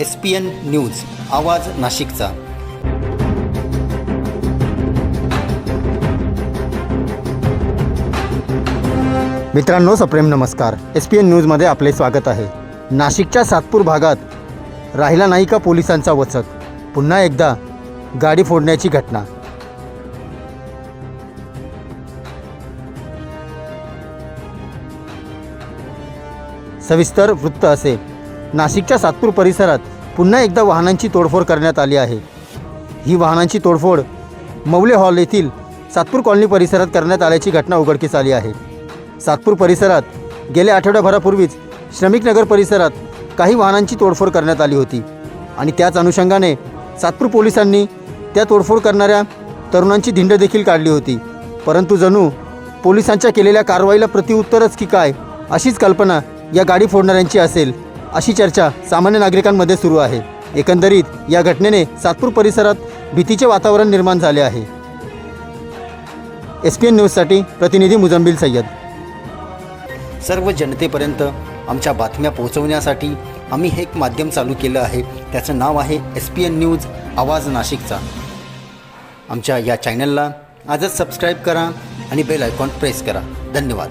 S P N news आवाज नाशिकचा. मित्रांनो सप्रेम नमस्कार. एस पी एन न्यूजमध्ये आपले स्वागत आहे. नाशिकच्या सातपूर भागात राहिला नाही का पोलिसांचा वचक? पुन्हा एकदा गाडी फोडण्याची घटना. सविस्तर वृत्त असे. नाशिकच्या सातपूर परिसरात पुन्हा एकदा वाहनांची तोडफोड करण्यात आली आहे. ही वाहनांची तोडफोड मौले हॉल येथील सातपूर कॉलनी परिसरात करण्यात आल्याची घटना उघडकीस आली आहे. सातपूर परिसरात गेल्या आठवड्याभरापूर्वीच श्रमिकनगर परिसरात काही वाहनांची तोडफोड करण्यात आली होती आणि त्याच अनुषंगाने सातपूर पोलिसांनी त्या तोडफोड करणाऱ्या तरुणांची धिंड देखील काढली होती. परंतु जणू पोलिसांच्या केलेल्या कारवाईला प्रतिउत्तरच की काय अशीच कल्पना या गाडी फोडणाऱ्यांची असेल. अशी चर्चा सामान्य नागरिकांमध्ये सुरू आहे. एकंदरीत या घटनेने सातपूर परिसरात भीतीचे वातावरण निर्माण झाले आहे. एस पी एन न्यूजसाठी प्रतिनिधी मुजम्बिल सय्यद. सर्व जनतेपर्यंत आमच्या बातम्या पोहोचवण्यासाठी आम्ही हे एक माध्यम चालू केलं आहे. त्याचं नाव आहे एस पी एन न्यूज आवाज नाशिकचा. आमच्या या चॅनलला आजच सबस्क्राईब करा आणि बेल आयकॉन प्रेस करा. धन्यवाद.